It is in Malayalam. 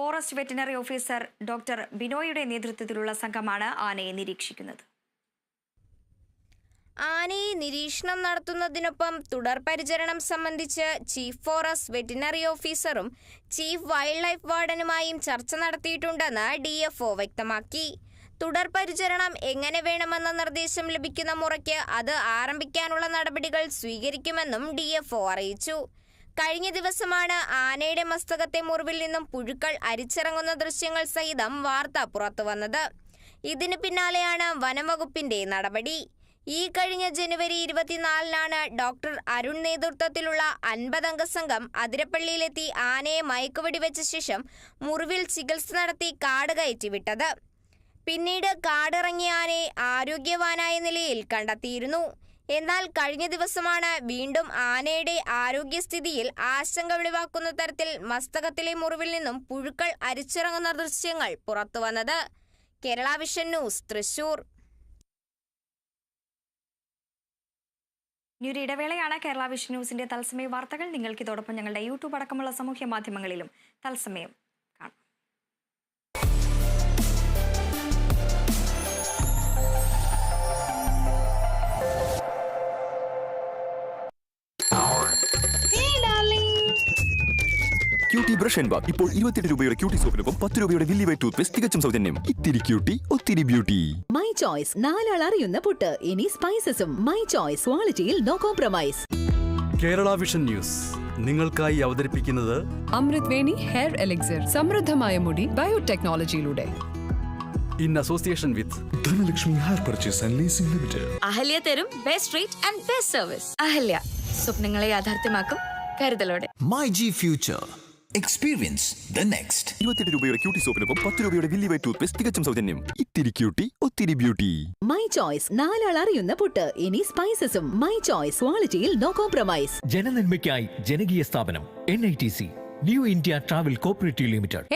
ഫോറസ്റ്റ് വെറ്റിനറി ഓഫീസർ ഡോക്ടർ ബിനോയുടെ നേതൃത്വത്തിലുള്ള സംഘമാണ് ആനയെ നിരീക്ഷിക്കുന്നത്. ആനയെ നിരീക്ഷണം നടത്തുന്നതിനൊപ്പം തുടർ പരിചരണം സംബന്ധിച്ച് ചീഫ് ഫോറസ്റ്റ് വെറ്റിനറി ഓഫീസറും ചീഫ് വൈൽഡ് ലൈഫ് വാർഡനുമായും ചർച്ച നടത്തിയിട്ടുണ്ടെന്ന് ഡി എഫ് ഒ വ്യക്തമാക്കി. തുടർ പരിചരണം എങ്ങനെ വേണമെന്ന നിർദ്ദേശം ലഭിക്കുന്ന മുറയ്ക്ക് അത് ആരംഭിക്കാനുള്ള നടപടികൾ സ്വീകരിക്കുമെന്നും ഡി അറിയിച്ചു. കഴിഞ്ഞ ദിവസമാണ് ആനയുടെ മസ്തകത്തെ മുറിവിൽ നിന്നും പുഴുക്കൾ അരിച്ചിറങ്ങുന്ന ദൃശ്യങ്ങൾ സഹിതം വാർത്ത പുറത്തുവന്നത് ഇതിനു പിന്നാലെയാണ് വനംവകുപ്പിന്റെ നടപടി. ഈ കഴിഞ്ഞ ജനുവരി ഇരുപത്തിനാലിനാണ് ഡോക്ടർ അരുൺ നേതൃത്വത്തിലുള്ള അൻപതംഗ സംഘം അതിരപ്പള്ളിയിലെത്തി ആനയെ മയക്കുവെടിവെച്ച ശേഷം മുറിവിൽ ചികിത്സ നടത്തി കാട് കയറ്റി കയറ്റിവിട്ടത് പിന്നീട് കാടിറങ്ങിയ ആനയെ ആരോഗ്യവാനായ നിലയിൽ കണ്ടെത്തിയിരുന്നു. എന്നാൽ കഴിഞ്ഞ ദിവസമാണ് വീണ്ടും ആനയുടെ ആരോഗ്യസ്ഥിതിയിൽ ആശങ്ക വെളിവാക്കുന്ന തരത്തിൽ മസ്തകത്തിലെ മുറിവിൽ നിന്നും പുഴുക്കൾ അരിച്ചിറങ്ങുന്ന ദൃശ്യങ്ങൾ പുറത്തുവന്നത് കേരള വിഷൻ ന്യൂസ് തൃശൂർ. ഇനി ഒരു ഇടവേളയാണ് കേരള വിഷൻ ന്യൂസിന്റെ തത്സമയ വാർത്തകൾ. നിങ്ങൾക്ക് ഇതോടൊപ്പം ഞങ്ങളുടെ യൂട്യൂബ് അടക്കമുള്ള സാമൂഹ്യ മാധ്യമങ്ങളിലും തത്സമയം ക്യൂട്ടി ബ്രഷ് ആൻഡ് ബാത്ത് ഇപ്പോൾ ഇരുപത്തിയെട്ട് രൂപയുടെ ക്യൂട്ടി സോപ്പിനൊപ്പം പത്ത് രൂപയുടെ വില്ലി വൈറ്റ് ടൂത്ത് പേസ്റ്റ് തികച്ചും സൗജന്യം. ഇത്തിരി ക്യൂട്ടി ഒത്തിരി ബ്യൂട്ടി മൈ ചോയ്സ് നാലാൾ അറിയുന്ന പുട്ട്. ഇനി സ്പൈസസും മൈ ചോയ്സ് ക്വാളിറ്റിയിൽ no compromise Kerala vision news. നിങ്ങൾക്കായി അവതരിപ്പിക്കുന്നത് അമൃത് വേണി ഹെയർ എലിക്സർ. സമൃദ്ധമായ മുടി ബയോടെക്നോളജിയിലൂടെ. In association with Dhanalakshmi hire purchase and leasing limited Ahalya തരും best rate and best service Ahalya സ്വപ്നങ്ങളെ യാഥാർത്ഥ്യമാക്കും കരുതലോടെ. My G Future. Experience the next. ഇരുപത്തിയെട്ട് രൂപയുടെ ക്യൂട്ടി സോപ്പിനൊപ്പം പത്ത് രൂപയുടെ വില്ലി വൈറ്റ് ടൂത്ത് പേസ്റ്റ് തികച്ചും സൗജന്യം. ഇത്തിരി ക്യൂട്ടി ഒത്തിരി ബ്യൂട്ടി മൈ ചോയ്സ് നാലാൾ അറിയുന്ന പുട്ട്. ഇനി സ്പൈസസും മൈ ചോയ്സ് ക്വാളിറ്റിയിൽ നോ കോംപ്രമൈസ് ജനനന്മയ്ക്കായി ജനകീയ സ്ഥാപനം N I T C new India travel cooperative limited